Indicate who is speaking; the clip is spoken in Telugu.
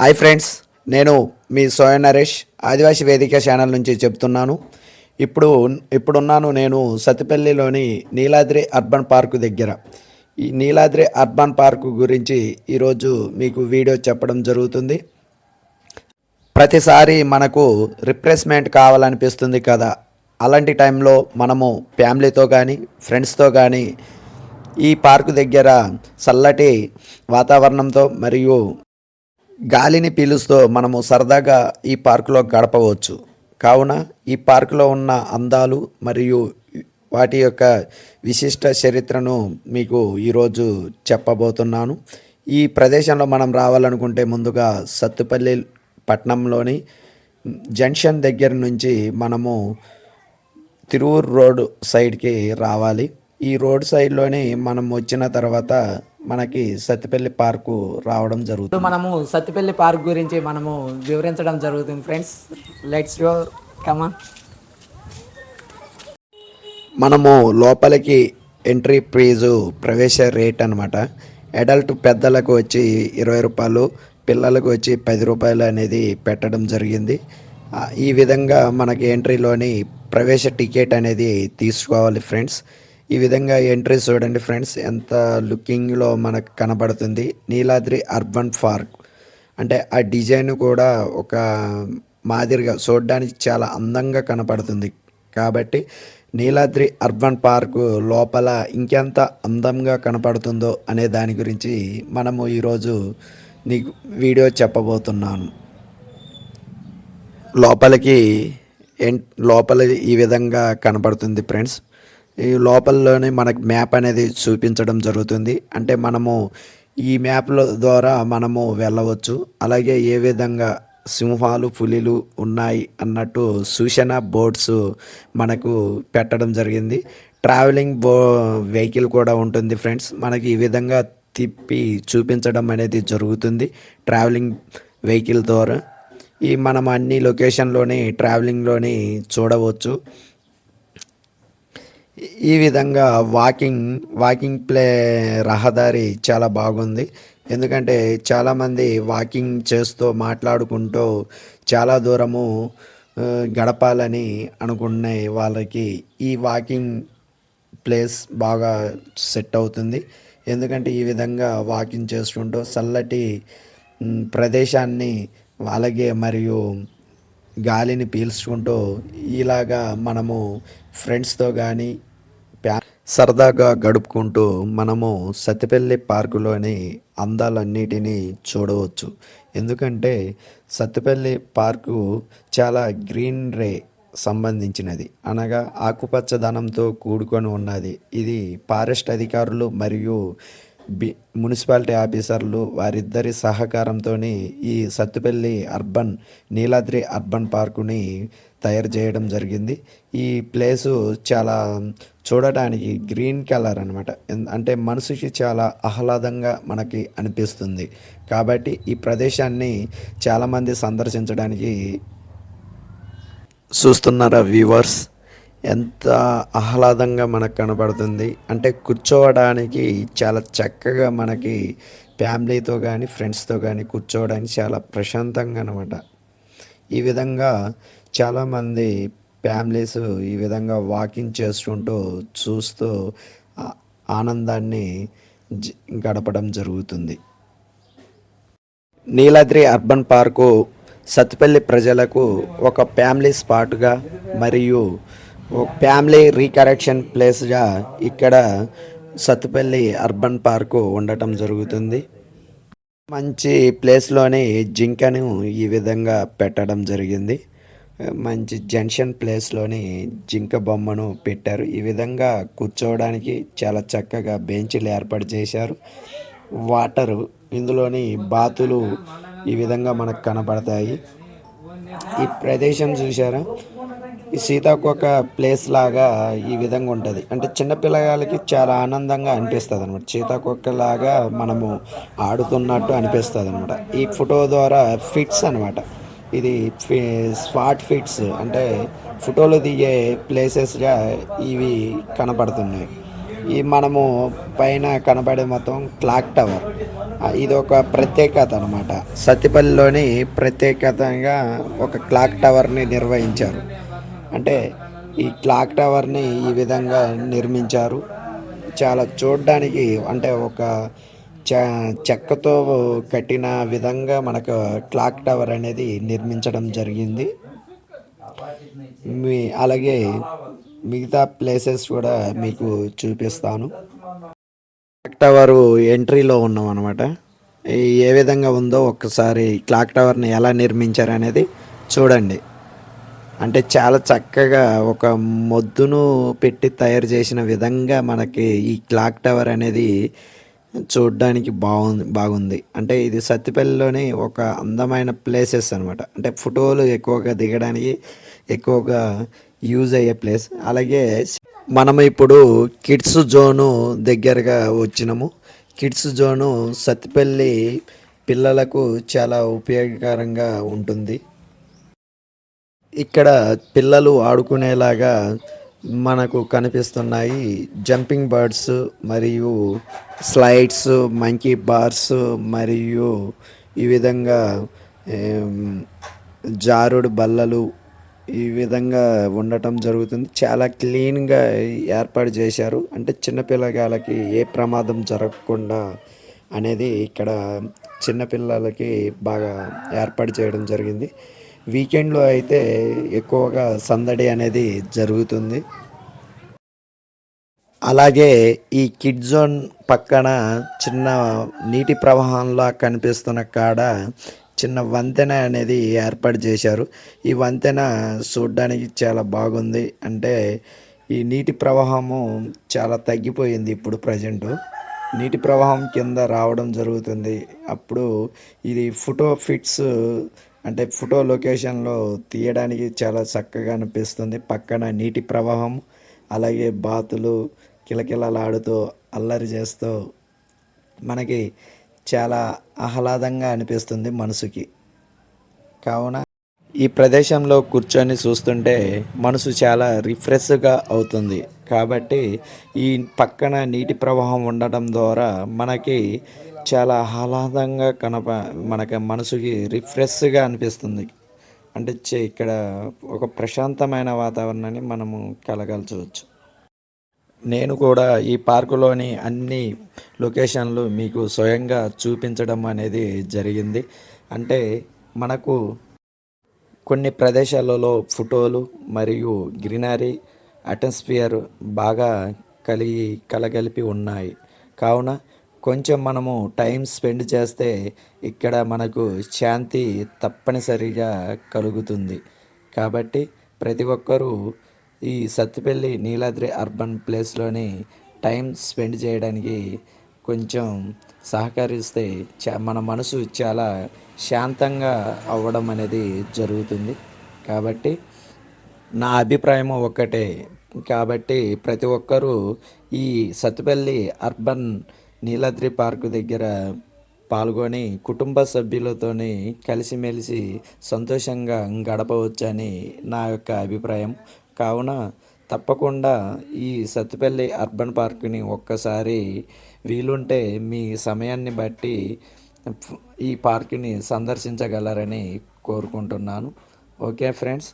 Speaker 1: హాయ్ ఫ్రెండ్స్ నేను మీ సోయ నరేష్ ఆదివాసీ వేదిక ఛానల్ నుంచి చెప్తున్నాను. ఇప్పుడు ఇప్పుడున్నాను నేను సతిపల్లిలోని నీలాద్రి అర్బన్ పార్కు దగ్గర. ఈ నీలాద్రి అర్బన్ పార్కు గురించి ఈరోజు మీకు వీడియో చెప్పడం జరుగుతుంది. ప్రతిసారి మనకు రిప్రెస్మెంట్ కావాలనిపిస్తుంది కదా. అలాంటి టైంలో మనము ఫ్యామిలీతో కానీ ఫ్రెండ్స్తో కానీ ఈ పార్కు దగ్గర చల్లటి వాతావరణంతో మరియు గాలిని పీలుస్తూ మనము సరదాగా ఈ పార్కులో గడపవచ్చు. కావున ఈ పార్కులో ఉన్న అందాలు మరియు వాటి యొక్క విశిష్ట చరిత్రను మీకు ఈరోజు చెప్పబోతున్నాను. ఈ ప్రదేశంలో మనం రావాలనుకుంటే ముందుగా సత్తుపల్లి పట్టణంలోని జంక్షన్ దగ్గర నుంచి మనము తిరువూరు రోడ్ సైడ్కి రావాలి. ఈ రోడ్ సైడ్లోనే మనం వచ్చిన తర్వాత మనకి సత్తిపల్లి పార్కు రావడం జరుగుతుంది.
Speaker 2: మనము సత్తిపల్లి పార్క్ గురించి మనము వివరించడం జరుగుతుంది ఫ్రెండ్స్. లెట్స్ గో కమాన్
Speaker 1: మనము లోపలికి ఎంట్రీ ఫీజు ప్రవేశ రేట్ అనమాట అడల్ట్ పెద్దలకు వచ్చి ఇరవై రూపాయలు పిల్లలకు వచ్చి పది రూపాయలు అనేది పెట్టడం జరిగింది. ఈ విధంగా మనకి ఎంట్రీలోని ప్రవేశ టికెట్ అనేది తీసుకోవాలి ఫ్రెండ్స్. ఈ విధంగా ఎంట్రీ చూడండి ఫ్రెండ్స్ ఎంత లుకింగ్లో మనకు కనబడుతుంది. Neeladri urban park. అంటే ఆ డిజైన్ కూడా ఒక మాదిరిగా చూడడానికి చాలా అందంగా కనపడుతుంది. కాబట్టి నీలాద్రి అర్బన్ పార్కు లోపల ఇంకెంత అందంగా కనపడుతుందో అనే దాని గురించి మనము ఈరోజు నీకు వీడియో చెప్పబోతున్నాను. లోపలికి ఎన్ లోపల ఈ విధంగా కనపడుతుంది ఫ్రెండ్స్. ఈ లోపలలోనే మనకు మ్యాప్ అనేది చూపించడం జరుగుతుంది. అంటే మనము ఈ మ్యాప్ల ద్వారా మనము వెళ్ళవచ్చు. అలాగే ఏ విధంగా సింహాలు పులిలు ఉన్నాయి అన్నట్టు సూచన బోర్డ్స్ మనకు పెట్టడం జరిగింది. ట్రావెలింగ్ బో వెహికల్ కూడా ఉంటుంది ఫ్రెండ్స్. మనకి ఈ విధంగా తిప్పి చూపించడం అనేది జరుగుతుంది ట్రావెలింగ్ వెహికల్ ద్వారా. ఈ మనం అన్ని లొకేషన్లోని ట్రావెలింగ్లోని చూడవచ్చు. ఈ విధంగా వాకింగ్ వాకింగ్ ప్లే రహదారి చాలా బాగుంది. ఎందుకంటే చాలామంది వాకింగ్ చేస్తూ మాట్లాడుకుంటూ చాలా దూరము గడపాలని అనుకునే వాళ్ళకి ఈ వాకింగ్ ప్లేస్ బాగా సెట్ అవుతుంది. ఎందుకంటే ఈ విధంగా వాకింగ్ చేసుకుంటూ చల్లటి ప్రదేశాన్ని అలాగే మరియు గాలిని పీల్చుకుంటూ ఇలాగా మనము ఫ్రెండ్స్తో కానీ సరదాగా గడుపుకుంటూ మనము సత్తిపల్లి పార్కులోని అందాలన్నిటినీ చూడవచ్చు. ఎందుకంటే సత్తిపల్లి పార్కు చాలా గ్రీన్ రే సంబంధించినది. అనగా ఆకుపచ్చదనంతో కూడుకొని ఉన్నది. ఇది ఫారెస్ట్ అధికారులు మరియు బి మున్సిపాలిటీ ఆఫీసర్లు వారిద్దరి సహకారంతో ఈ సత్తుపల్లి అర్బన్ నీలాద్రి అర్బన్ పార్కుని తయారు చేయడం జరిగింది. ఈ ప్లేసు చాలా చూడటానికి గ్రీన్ కలర్ అనమాట అంటే మనసుకి చాలా ఆహ్లాదంగా మనకి అనిపిస్తుంది. కాబట్టి ఈ ప్రదేశాన్ని చాలామంది సందర్శించడానికి చూస్తున్నారా వ్యూవర్స్? ఎంత ఆహ్లాదంగా మనకు కనబడుతుంది. అంటే కూర్చోవడానికి చాలా చక్కగా మనకి ఫ్యామిలీతో కానీ ఫ్రెండ్స్తో కానీ కూర్చోవడానికి చాలా ప్రశాంతంగా అనమాట ఈ విధంగా చాలామంది ఫ్యామిలీస్ ఈ విధంగా వాకింగ్ చేసుకుంటూ చూస్తూ ఆనందాన్ని జ- గడపడం జరుగుతుంది. నీలాద్రి అర్బన్ పార్కు సత్తుపల్లి ప్రజలకు ఒక ఫ్యామిలీ స్పాట్గా మరియు ఫ్యామిలీ రీకరెక్షన్ ప్లేస్గా ఇక్కడ సత్తుపల్లి అర్బన్ పార్కు ఉండటం జరుగుతుంది. మంచి ప్లేస్లోనే జింకను ఈ విధంగా పెట్టడం జరిగింది. మంచి జంక్షన్ ప్లేస్లోని జింక బొమ్మను పెట్టారు. ఈ విధంగా కూర్చోవడానికి చాలా చక్కగా బెంచ్లు ఏర్పాటు చేశారు. వాటరు ఇందులోని బాతులు ఈ విధంగా మనకు కనపడతాయి. ఈ ప్రదేశం చూసారా ఈ సీతాకోక ప్లేస్ లాగా ఈ విధంగా ఉంటుంది. అంటే చిన్న పిల్లగాళ్ళకి చాలా ఆనందంగా అనిపిస్తుంది అనమాట సీతాకోక లాగా మనము ఆడుతున్నట్టు అనిపిస్తుంది అనమాట ఈ ఫోటో ద్వారా ఫిట్స్ అనమాట ఇది స్పాట్ ఫిట్స్ అంటే ఫోటోలు దిగే ప్లేసెస్గా ఇవి కనపడుతున్నాయి. ఈ మనము పైన కనబడే మొత్తం క్లాక్ టవర్. ఇది ఒక ప్రత్యేకత అనమాట సత్తిపల్లిలోని ప్రత్యేకతంగా ఒక క్లాక్ టవర్ని నిర్వహించారు. అంటే ఈ క్లాక్ టవర్ని ఈ విధంగా నిర్మించారు. చాలా చూడడానికి అంటే ఒక చ చెక్కతో కట్టిన విధంగా మనకు క్లాక్ టవర్ అనేది నిర్మించడం జరిగింది. మీ అలాగే మిగతా ప్లేసెస్ కూడా మీకు చూపిస్తాను. క్లాక్ టవర్ ఎంట్రీలో ఉన్నాం అనమాట ఏ విధంగా ఉందో ఒక్కసారి క్లాక్ టవర్ని ఎలా నిర్మించారు అనేది చూడండి. అంటే చాలా చక్కగా ఒక మొద్దును పెట్టి తయారు చేసిన విధంగా మనకి ఈ క్లాక్ టవర్ అనేది చూడడానికి బాగుంది బాగుంది. అంటే ఇది సత్తిపల్లిలోని ఒక అందమైన ప్లేసెస్ అనమాట అంటే ఫోటోలు ఎక్కువగా దిగడానికి ఎక్కువగా యూజ్ అయ్యే ప్లేస్ అలాగే మనం ఇప్పుడు కిడ్స్ జోను దగ్గరగా వచ్చినాము. కిడ్స్ జోను సత్తిపల్లి పిల్లలకు చాలా ఉపయోగకరంగా ఉంటుంది. ఇక్కడ పిల్లలు ఆడుకునేలాగా మనకు కనిపిస్తున్నాయి జంపింగ్ బర్డ్స్ మరియు స్లైడ్స్ మంకీ బార్స్ మరియు ఈ విధంగా జారుడు బల్లలు ఈ విధంగా ఉండటం జరుగుతుంది. చాలా క్లీన్గా ఏర్పాటు చేశారు. అంటే చిన్నపిల్లగాళ్ళకి ఏ ప్రమాదం జరగకుండా అనేది ఇక్కడ చిన్నపిల్లలకి బాగా ఏర్పాటు చేయడం జరిగింది. వీకెండ్లో అయితే ఎక్కువగా సందడి అనేది జరుగుతుంది. అలాగే ఈ కిడ్ జోన్ పక్కన చిన్న నీటి ప్రవాహంలా కనిపిస్తున్న కాడ చిన్న వంతెన అనేది ఏర్పాటు చేశారు. ఈ వంతెన చూడడానికి చాలా బాగుంది. అంటే ఈ నీటి ప్రవాహము చాలా తగ్గిపోయింది ఇప్పుడు ప్రజెంట్. నీటి ప్రవాహం కింద రావడం జరుగుతుంది. అప్పుడు ఇది ఫోటో ఫిట్స్ అంటే ఫోటో లొకేషన్లో తీయడానికి చాలా చక్కగా అనిపిస్తుంది. పక్కన నీటి ప్రవాహం అలాగే బాతులు కిలకిలలాడుతూ అల్లరి చేస్తూ మనకి చాలా ఆహ్లాదంగా అనిపిస్తుంది మనసుకి. కావున ఈ ప్రదేశంలో కూర్చొని చూస్తుంటే మనసు చాలా రిఫ్రెష్గా అవుతుంది. కాబట్టి ఈ పక్కన నీటి ప్రవాహం ఉండటం ద్వారా మనకి చాలా ఆహ్లాదంగా కనప మనకి మనసుకి రిఫ్రెష్గా అనిపిస్తుంది. అంటే ఇక్కడ ఒక ప్రశాంతమైన వాతావరణాన్ని మనము కలగల్చవచ్చు. నేను కూడా ఈ పార్కులోని అన్ని లొకేషన్లు మీకు స్వయంగా చూపించడం అనేది జరిగింది. అంటే మనకు కొన్ని ప్రదేశాలలో ఫోటోలు మరియు గ్రీనరీ అట్మాస్ఫియర్ బాగా కలిగి కలగలిపి ఉన్నాయి. కావున కొంచెం మనము టైం స్పెండ్ చేస్తే ఇక్కడ మనకు శాంతి తప్పనిసరిగా కలుగుతుంది. కాబట్టి ప్రతి ఒక్కరూ ఈ సత్తుపల్లి నీలాద్రి అర్బన్ ప్లేస్లోని టైం స్పెండ్ చేయడానికి కొంచెం సహకరిస్తే చా మన మనసు చాలా శాంతంగా అవ్వడం అనేది జరుగుతుంది. కాబట్టి నా అభిప్రాయం ఒక్కటే. కాబట్టి ప్రతి ఒక్కరూ ఈ సత్తుపల్లి అర్బన్ నీలాద్రి పార్కు దగ్గర పాల్గొని కుటుంబ సభ్యులతోని కలిసిమెలిసి సంతోషంగా గడపవచ్చని నా యొక్క అభిప్రాయం. కావున తప్పకుండా ఈ సత్తుపల్లి అర్బన్ పార్కుని ఒక్కసారి వీలుంటే మీ సమయాన్ని బట్టి ఈ పార్కుని సందర్శించగలరని కోరుకుంటున్నాను. Okay friends